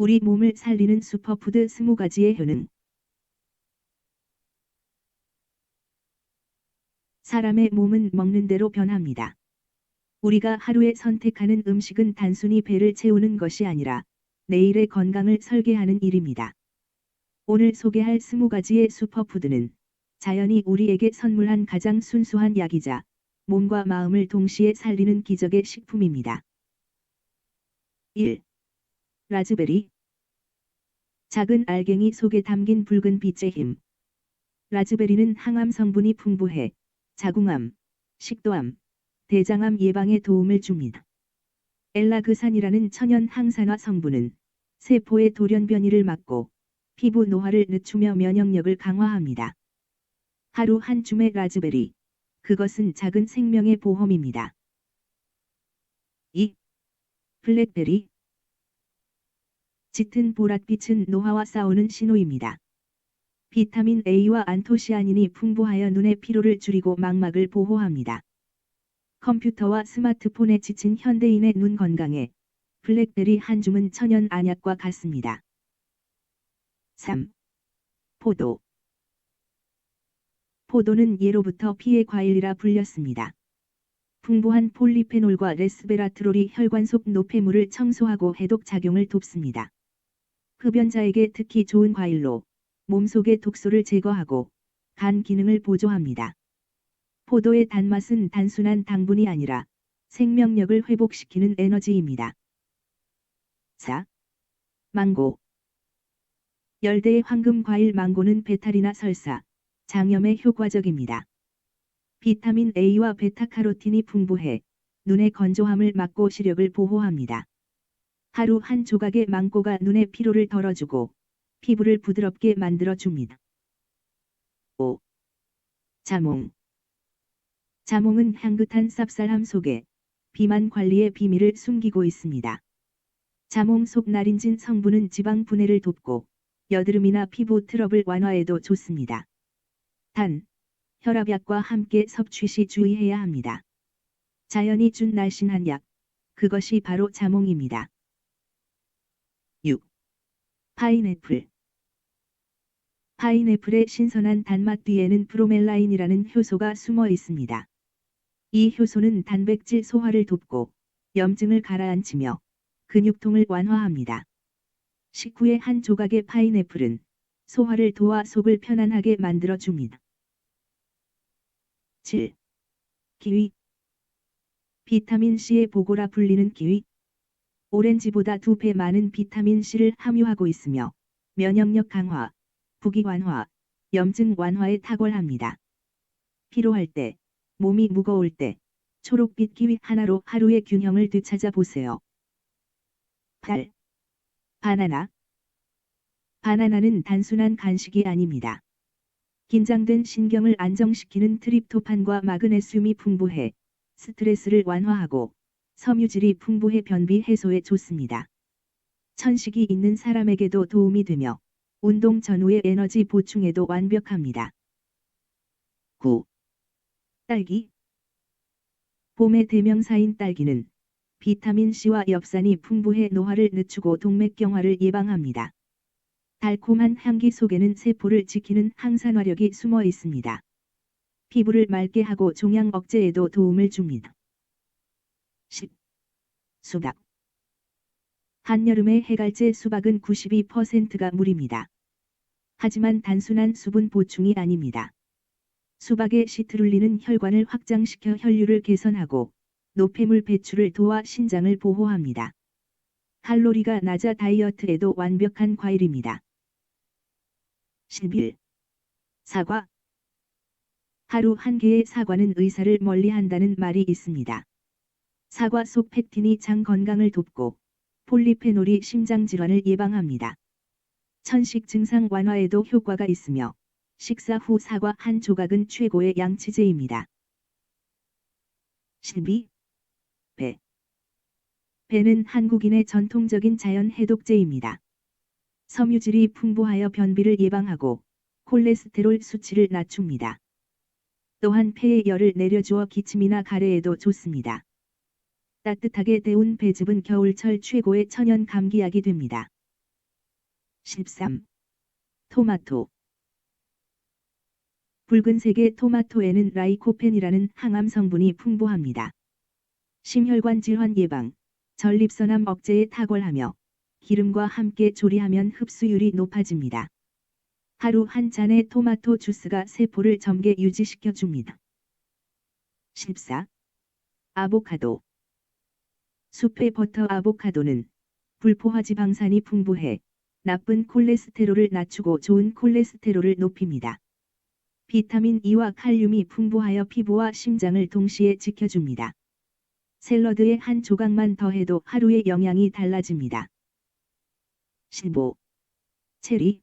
우리 몸을 살리는 슈퍼푸드 20가지의 효능. 사람의 몸은 먹는 대로 변합니다. 우리가 하루에 선택하는 음식은 단순히 배를 채우는 것이 아니라 내일의 건강을 설계하는 일입니다. 오늘 소개할 20가지의 슈퍼푸드는 자연이 우리에게 선물한 가장 순수한 약이자 몸과 마음을 동시에 살리는 기적의 식품입니다. 1. 라즈베리 작은 알갱이 속에 담긴 붉은 빛의 힘. 라즈베리는 항암 성분이 풍부해 자궁암, 식도암, 대장암 예방에 도움을 줍니다. 엘라그산이라는 천연 항산화 성분은 세포의 돌연 변이를 막고 피부 노화를 늦추며 면역력을 강화합니다. 하루 한 줌의 라즈베리. 그것은 작은 생명의 보험입니다. 2. 블랙베리 짙은 보랏빛은 노화와 싸우는 신호입니다. 비타민 A와 안토시아닌이 풍부하여 눈의 피로를 줄이고 망막을 보호합니다. 컴퓨터와 스마트폰에 지친 현대인의 눈 건강에 블랙베리 한 줌은 천연 안약과 같습니다. 3. 포도 포도는 예로부터 피의 과일이라 불렸습니다. 풍부한 폴리페놀과 레스베라트롤이 혈관 속 노폐물을 청소하고 해독 작용을 돕습니다. 흡연자에게 특히 좋은 과일로 몸속의 독소를 제거하고 간 기능을 보조합니다. 포도의 단맛은 단순한 당분이 아니라 생명력을 회복시키는 에너지입니다. 4. 망고 열대의 황금 과일 망고는 배탈이나 설사, 장염에 효과적입니다. 비타민 A와 베타카로틴이 풍부해 눈의 건조함을 막고 시력을 보호합니다. 하루 한 조각의 망고가 눈의 피로를 덜어주고 피부를 부드럽게 만들어줍니다. 5. 자몽 자몽은 향긋한 쌉쌀함 속에 비만 관리의 비밀을 숨기고 있습니다. 자몽 속 나린진 성분은 지방 분해를 돕고 여드름이나 피부 트러블 완화에도 좋습니다. 단, 혈압약과 함께 섭취 시 주의해야 합니다. 자연이 준 날씬한 약, 그것이 바로 자몽입니다. 6. 파인애플 파인애플의 신선한 단맛 뒤에는 브로멜라인이라는 효소가 숨어 있습니다. 이 효소는 단백질 소화를 돕고 염증을 가라앉히며 근육통을 완화합니다. 식후의 한 조각의 파인애플은 소화를 도와 속을 편안하게 만들어줍니다. 7. 키위 비타민C의 보고라 불리는 키위 오렌지보다 두 배 많은 비타민C를 함유하고 있으며 면역력 강화, 부기 완화, 염증 완화에 탁월합니다. 피로할 때, 몸이 무거울 때, 초록빛 키위 하나로 하루의 균형을 되찾아 보세요. 8. 바나나 바나나는 단순한 간식이 아닙니다. 긴장된 신경을 안정시키는 트립토판과 마그네슘이 풍부해 스트레스를 완화하고 섬유질이 풍부해 변비 해소에 좋습니다. 천식이 있는 사람에게도 도움이 되며 운동 전후의 에너지 보충에도 완벽합니다. 9. 딸기 봄의 대명사인 딸기는 비타민C와 엽산이 풍부해 노화를 늦추고 동맥경화를 예방합니다. 달콤한 향기 속에는 세포를 지키는 항산화력이 숨어 있습니다. 피부를 맑게 하고 종양 억제에도 도움을 줍니다. 10. 수박 한여름의 해갈제 수박은 92%가 물입니다. 하지만 단순한 수분 보충이 아닙니다. 수박의 시트룰리는 혈관을 확장시켜 혈류를 개선하고 노폐물 배출을 도와 신장을 보호합니다. 칼로리가 낮아 다이어트에도 완벽한 과일입니다. 11. 사과 하루 한 개의 사과는 의사를 멀리한다는 말이 있습니다. 사과 속 팩틴이 장 건강을 돕고 폴리페놀이 심장 질환을 예방합니다. 천식 증상 완화에도 효과가 있으며 식사 후 사과 한 조각은 최고의 양치제입니다. 12. 배 배는 한국인의 전통적인 자연 해독제입니다. 섬유질이 풍부하여 변비를 예방하고 콜레스테롤 수치를 낮춥니다. 또한 폐의 열을 내려주어 기침이나 가래에도 좋습니다. 따뜻하게 데운 배즙은 겨울철 최고의 천연 감기약이 됩니다. 13. 토마토 붉은색의 토마토에는 라이코펜이라는 항암 성분이 풍부합니다. 심혈관 질환 예방, 전립선암 억제에 탁월하며 기름과 함께 조리하면 흡수율이 높아집니다. 하루 한 잔의 토마토 주스가 세포를 점게 유지시켜 줍니다. 14. 아보카도 숲의 버터 아보카도는 불포화 지방산이 풍부해 나쁜 콜레스테롤을 낮추고 좋은 콜레스테롤을 높입니다. 비타민 E와 칼륨이 풍부하여 피부와 심장을 동시에 지켜줍니다. 샐러드에 한 조각만 더해도 하루의 영양이 달라집니다. 15. 체리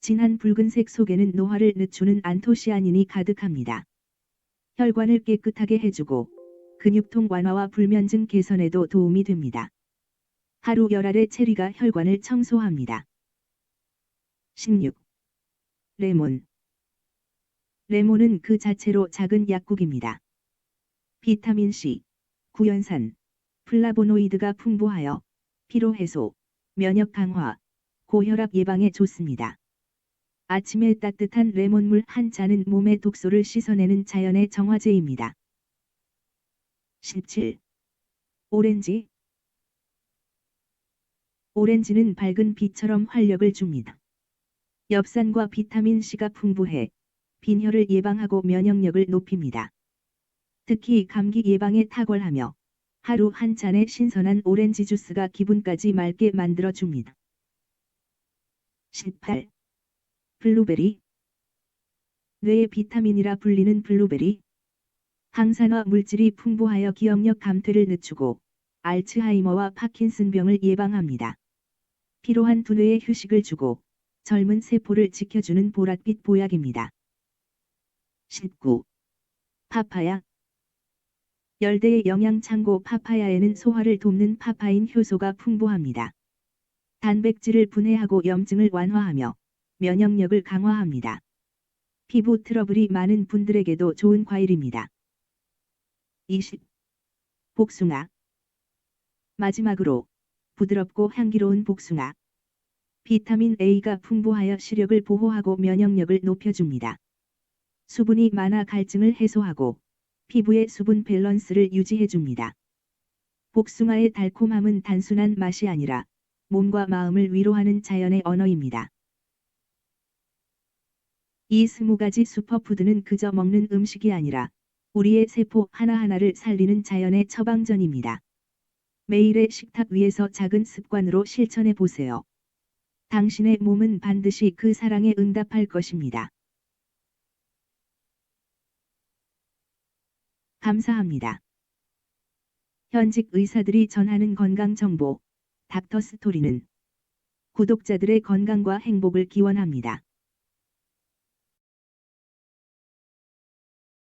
진한 붉은색 속에는 노화를 늦추는 안토시아닌이 가득합니다. 혈관을 깨끗하게 해주고 근육통 완화와 불면증 개선에도 도움이 됩니다. 하루 열알의 체리가 혈관을 청소합니다. 16. 레몬 레몬은 그 자체로 작은 약국입니다. 비타민C, 구연산, 플라보노이드가 풍부하여 피로 해소, 면역 강화, 고혈압 예방에 좋습니다. 아침에 따뜻한 레몬물 한 잔은 몸의 독소를 씻어내는 자연의 정화제입니다. 17. 오렌지 오렌지는 밝은 빛처럼 활력을 줍니다. 엽산과 비타민C가 풍부해 빈혈을 예방하고 면역력을 높입니다. 특히 감기 예방에 탁월하며 하루 한 잔의 신선한 오렌지 주스가 기분까지 맑게 만들어 줍니다. 18. 블루베리 뇌의 비타민이라 불리는 블루베리 항산화 물질이 풍부하여 기억력 감퇴를 늦추고 알츠하이머와 파킨슨병을 예방합니다. 필요한 두뇌에 휴식을 주고 젊은 세포를 지켜주는 보랏빛 보약입니다. 19. 파파야 열대의 영양창고 파파야에는 소화를 돕는 파파인 효소가 풍부합니다. 단백질을 분해하고 염증을 완화하며 면역력을 강화합니다. 피부 트러블이 많은 분들에게도 좋은 과일입니다. 20. 복숭아 마지막으로 부드럽고 향기로운 복숭아 비타민 A가 풍부하여 시력을 보호하고 면역력을 높여줍니다. 수분이 많아 갈증을 해소하고 피부의 수분 밸런스를 유지해줍니다. 복숭아의 달콤함은 단순한 맛이 아니라 몸과 마음을 위로하는 자연의 언어입니다. 이 스무 가지 슈퍼푸드는 그저 먹는 음식이 아니라 우리의 세포 하나하나를 살리는 자연의 처방전입니다. 매일의 식탁 위에서 작은 습관으로 실천해 보세요. 당신의 몸은 반드시 그 사랑에 응답할 것입니다. 감사합니다. 현직 의사들이 전하는 건강 정보, 닥터 스토리는 구독자들의 건강과 행복을 기원합니다.